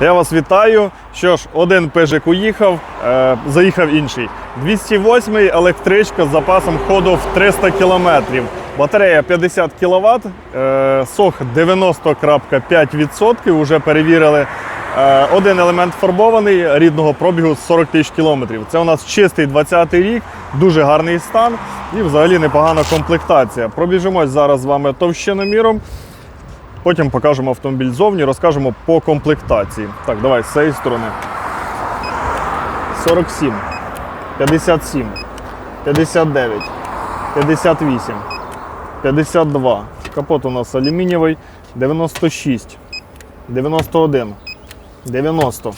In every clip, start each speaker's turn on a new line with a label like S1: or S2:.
S1: Я вас вітаю. Що ж, один пижик уїхав, е, заїхав інший. 208 електричка з запасом ходу в 300 км. Батарея 50 кВт, е, сох 90,5%. Уже перевірили. Е, один елемент фарбований рідного пробігу 40 тисяч кілометрів. Це у нас чистий 20-й рік, дуже гарний стан і взагалі непогана комплектація. Пробіжимось зараз з вами товщиноміром. Потім покажемо автомобіль зовні, розкажемо по комплектації. Так, давай з цієї сторони. 47, 57, 59, 58, 52. Капот у нас алюмінієвий, 96, 91, 90,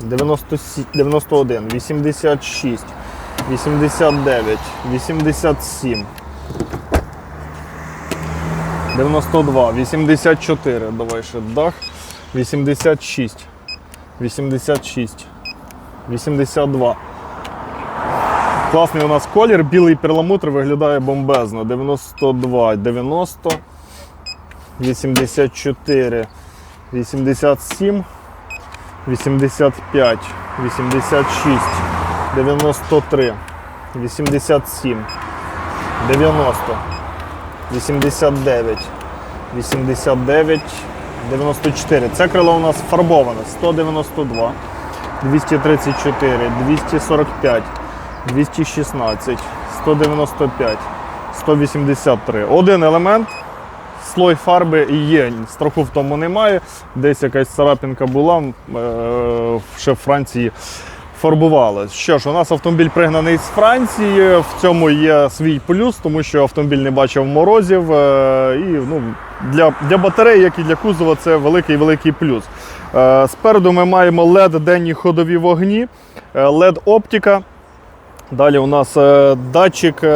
S1: 97, 91, 86, 89, 87. 92, 84, давай ще дах, 86, 86, 82. Класний у нас колір, білий перламутр виглядає бомбезно. 92, 90, 84, 87, 85, 86, 93, 87, 90. 89, 89, 94. Це крило у нас фарбоване. 192, 234, 245, 216, 195, 183. Один елемент. Слой фарби є. Страху в тому немає. Десь якась царапінка була, е, ще в Франції фарбували. Що ж, у нас автомобіль пригнаний з Франції. В цьому є свій плюс, тому що автомобіль не бачив морозів. е, І ну, для, для батареї, як і для кузова, це великий великий плюс. Е, Спереду ми маємо LED денні ходові вогні, LED оптика. Далі у нас е, датчик е,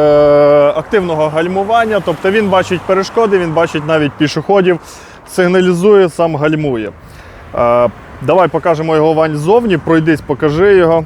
S1: активного гальмування, тобто він бачить перешкоди, він бачить навіть пішоходів, сигналізує, сам гальмує. Давай покажемо його Вань ззовні, пройдись, покажи його.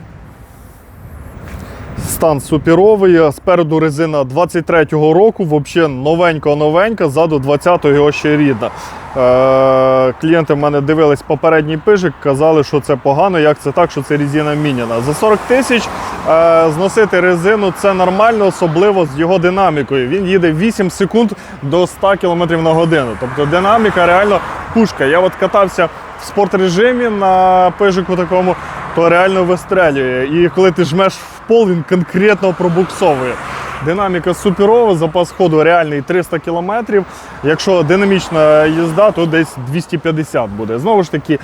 S1: Стан суперовий. Спереду резина 23-го року, взагалі новенька-новенька, ззаду 20-го його ще рідна. Е, клієнти в мене дивились попередній пижик, казали, що це погано, як це так, що це резина міняна. За 40 тисяч е, зносити резину це нормально, особливо з його динамікою. Він їде 8 секунд до 100 км на годину. Тобто динаміка реально пушка. Я от катався в спортрежимі на пижику такому, то реально вистрелює. І коли ти жмеш в пол, він конкретно пробуксовує. Динаміка суперова, запас ходу реальний 300 км. Якщо динамічна їзда, то десь 250 буде. Знову ж таки,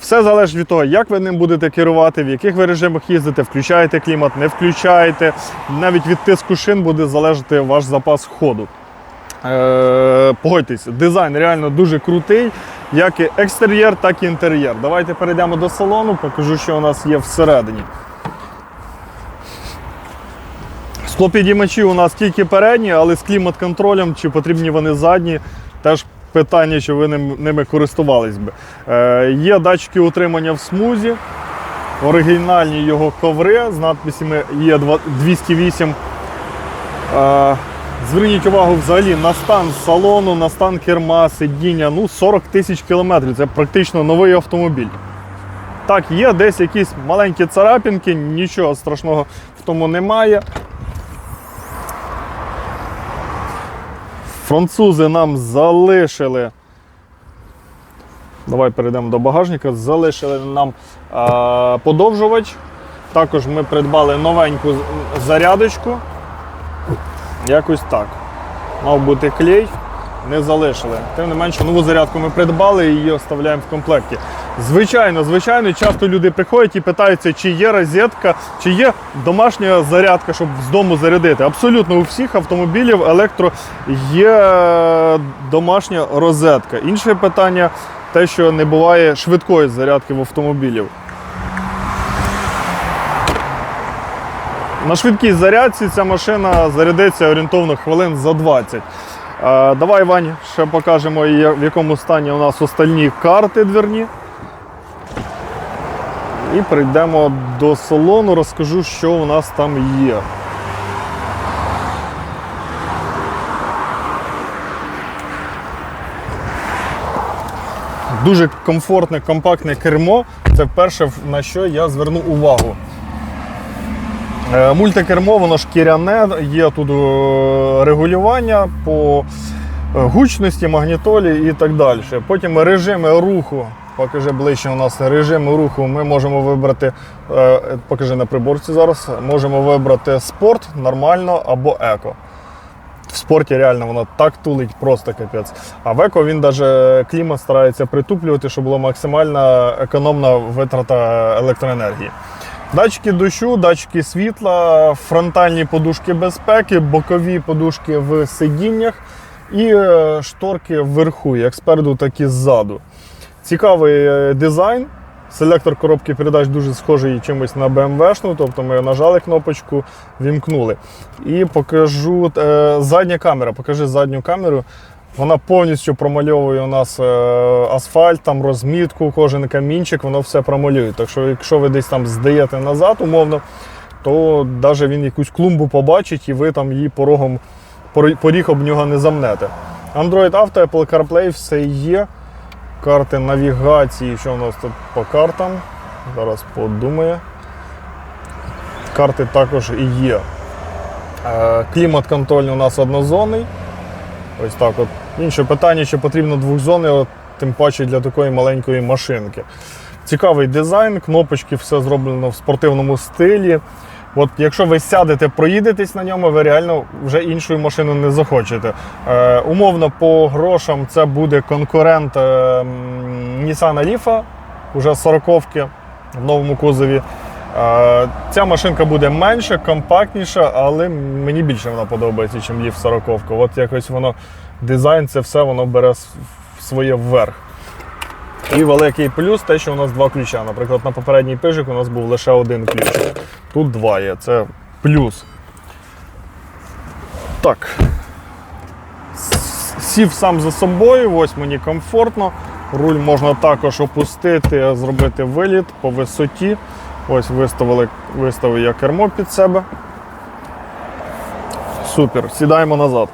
S1: все залежить від того, як ви ним будете керувати, в яких ви режимах їздите, включаєте клімат, не включаєте. Навіть від тиску шин буде залежати ваш запас ходу. Е, погодьтесь, дизайн реально дуже крутий, як і екстер'єр, так і інтер'єр. Давайте перейдемо до салону, покажу, що у нас є всередині. Склопідіймачі у нас тільки передні, але з клімат-контролем, чи потрібні вони задні, теж питання, що ви ними користувались би. Е, є датчики утримання в смузі, оригінальні його коври з надписями є 208. Е, Зверніть увагу взагалі на стан салону, на стан керма, сидіння. Ну, 40 тисяч кілометрів. Це практично новий автомобіль. Так, є десь якісь маленькі царапінки, нічого страшного в тому немає. Французи нам залишили. Давай перейдемо до багажника. Залишили нам а, подовжувач. Також ми придбали новеньку зарядочку. Якось так. Мав бути клей, не залишили. Тим не менше, нову зарядку ми придбали і її оставляємо в комплекті. Звичайно, звичайно, часто люди приходять і питаються, чи є розетка, чи є домашня зарядка, щоб з дому зарядити. Абсолютно у всіх автомобілів електро є е, домашня розетка. Інше питання те, що не буває швидкої зарядки в автомобілів. На швидкій зарядці ця машина зарядиться орієнтовно хвилин за 20. Е, Давай, Вань, ще покажемо, в якому стані у нас остальні карти двірні. І прийдемо до салону, розкажу, що у нас там є. Дуже комфортне, компактне кермо. Це вперше на що я звернув увагу. Е, Мультикермо, воно шкіряне, є тут е, регулювання по е, гучності, магнітолі і так далі. Потім режими руху. Покажи ближче у нас режими руху. Ми можемо вибрати, покажи на приборці зараз. Можемо вибрати спорт, нормально або еко. В спорті реально воно так тулить, просто капець. А в еко він навіть клімат старається притуплювати, щоб була максимальна економна витрата електроенергії. Датчики дощу, датчики світла, фронтальні подушки безпеки, бокові подушки в сидіннях і е, шторки вверху, як спереду, так і ззаду. Цікавий е, дизайн. Селектор коробки передач дуже схожий чимось на BMW-шну, тобто ми нажали кнопочку, вімкнули. І покажу е, задня камера. Покажи задню камеру. Вона повністю промальовує у нас е, асфальт, там розмітку, кожен камінчик, воно все промалює. Так що, якщо ви десь там здаєте назад, умовно, то навіть він якусь клумбу побачить і ви там її порогом, поріг об нього не замнете. Android Auto, Apple CarPlay, все є. Карти навігації, що у нас тут по картам. Зараз подумає. Карти також і є. Е, Клімат-контроль у нас однозонний. Ось так от. Інше питання, чи потрібно двохзонний, от, тим паче для такої маленької машинки. Цікавий дизайн, кнопочки, все зроблено в спортивному стилі. От якщо ви сядете, проїдетесь на ньому, ви реально вже іншу машину не захочете. Е, умовно, по грошам це буде конкурент е, Nissan Leaf, уже 40-ки в новому кузові. Ця машинка буде менша, компактніша, але мені більше вона подобається, ніж Leaf 40. От якось воно дизайн, це все воно бере своє вверх. І великий плюс те, що у нас два ключа. Наприклад, на попередній пижик у нас був лише один ключ. Тут два є, це плюс. Так. Сів сам за собою, ось мені комфортно. Руль можна також опустити, зробити виліт по висоті. Ось виставили, виставив я кермо під себе. Супер, сідаємо назад.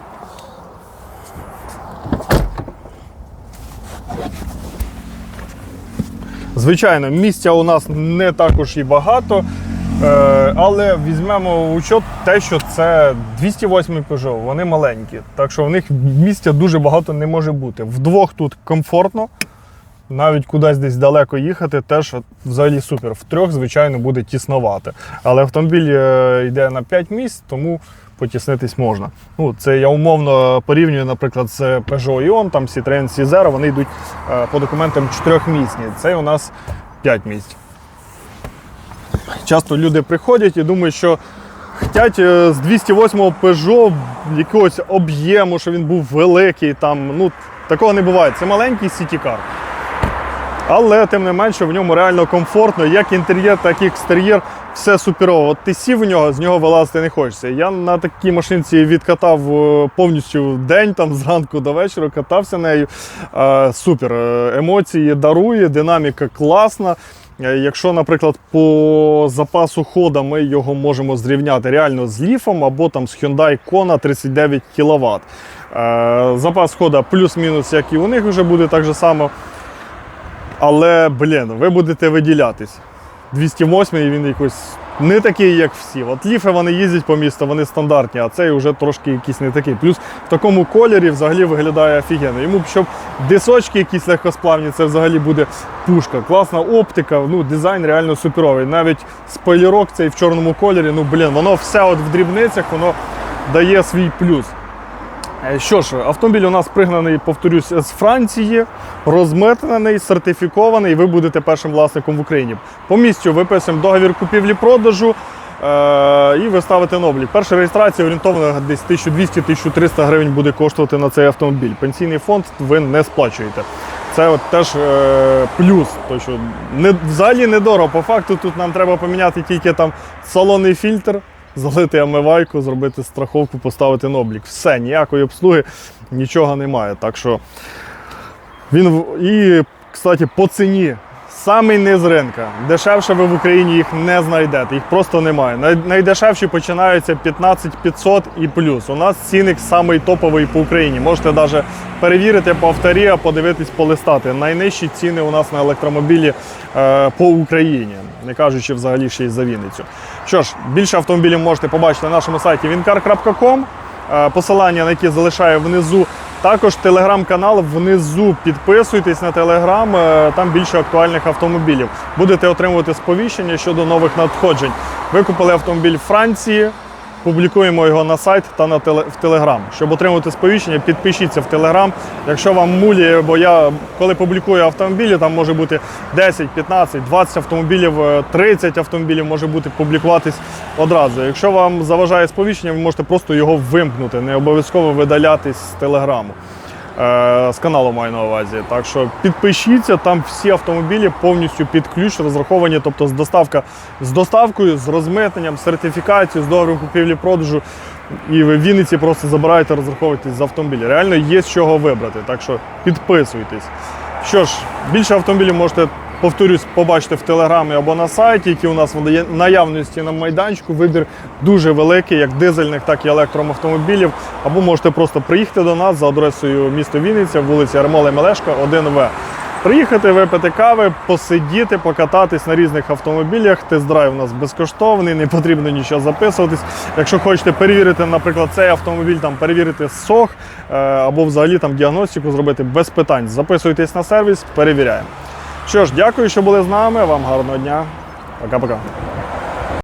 S1: Звичайно, місця у нас не також і багато, е, але візьмемо в учет те, що це 208 Peugeot, вони маленькі, так що в них місця дуже багато не може бути. Вдвох тут комфортно, навіть кудись десь далеко їхати, теж взагалі супер. В звичайно, буде тіснувати. Але автомобіль е, йде на 5 місць, тому потіснитись можна. Ну, це я умовно порівнюю, наприклад, з Peugeot Ion, там Citroen C0, вони йдуть е, по документам 4-місні. Це у нас 5 місць. Часто люди приходять і думають, що хочуть е, з 208-го Peugeot якогось об'єму, що він був великий. Там, ну, такого не буває. Це маленький сітікар. Але тим не менше в ньому реально комфортно, як інтер'єр, так і екстер'єр. Все суперово. От ти сів в нього, з нього вилазити не хочеться. Я на такій машинці відкатав е, повністю день, там зранку до вечора, катався нею. Е, Супер. Е, Емоції дарує, динаміка класна. Е, Якщо, наприклад, по запасу хода ми його можемо зрівняти реально з ліфом або там з Hyundai Kona 39 кВт. Запас хода плюс-мінус, як і у них вже буде так же само. Але, блін, ви будете виділятись. 208 він якось не такий, як всі. От ліфи вони їздять по місту, вони стандартні, а цей вже трошки якийсь не такий. Плюс в такому кольорі взагалі виглядає офігенно. Йому щоб дисочки якісь легкосплавні, це взагалі буде пушка. Класна оптика, ну дизайн реально суперовий. Навіть спойлерок цей в чорному кольорі, ну блін, воно все от в дрібницях, воно дає свій плюс. Е, Що ж, автомобіль у нас пригнаний, повторюсь, з Франції, розмитнений, сертифікований, і ви будете першим власником в Україні. По місцю виписуємо договір купівлі-продажу е- і ви ставите облік. Перша реєстрація орієнтовно десь 1200-1300 гривень буде коштувати на цей автомобіль. Пенсійний фонд ви не сплачуєте. Це от теж е- плюс, то що не, взагалі недорого. По факту тут нам треба поміняти тільки там салонний фільтр, залити омивайку, зробити страховку, поставити на облік. Все, ніякої обслуги, нічого немає. Так що він і, кстати, по ціні Самий низ ринка. Дешевше ви в Україні їх не знайдете, їх просто немає. Най- Найдешевші починаються 15 500 і плюс. У нас цінник самий топовий по Україні. Можете навіть перевірити по авторія, подивитись, полистати. Найнижчі ціни у нас на електромобілі е, по Україні, не кажучи взагалі ще й за Вінницю. Що ж, більше автомобілів можете побачити на нашому сайті wincar.com. Е, Посилання на які залишаю внизу. Також телеграм-канал внизу. Підписуйтесь на телеграм, е, там більше актуальних автомобілів. Будете отримувати сповіщення щодо нових надходжень. Ви купили автомобіль Франції. Публікуємо його на сайт та на теле, в Телеграм. Щоб отримувати сповіщення, підпишіться в Телеграм. Якщо вам муліє, бо я коли публікую автомобілі, там може бути 10, 15, 20 автомобілів, е, 30 автомобілів може бути публікуватись одразу. Якщо вам заважає сповіщення, ви можете просто його вимкнути, не обов'язково видалятись з Телеграму. Е, З каналу маю на увазі. Так що підпишіться, там всі автомобілі повністю під ключ розраховані, тобто з доставка з доставкою, з розмитненням, сертифікацією, з договором купівлі-продажу. І ви в Вінниці просто забираєте, розраховуєтесь з автомобілі. Реально є з чого вибрати. Так що підписуйтесь. Що ж, більше автомобілів можете, повторюсь, побачити в телеграмі або на сайті, які у нас в наявності на майданчику. Вибір дуже великий, як дизельних, так і електромавтомобілів. Або можете просто приїхати до нас за адресою місто Вінниця, вулиця Ермола Мелешка, 1В. Приїхати, випити кави, посидіти, покататись на різних автомобілях. Тест-драйв у нас безкоштовний, не потрібно нічого записуватись. Якщо хочете перевірити, наприклад, цей автомобіль, там перевірити сох е, або взагалі там діагностику зробити без питань. Записуйтесь на сервіс, перевіряємо. Що ж, дякую, що були з нами. Вам гарного дня. Пока-пока.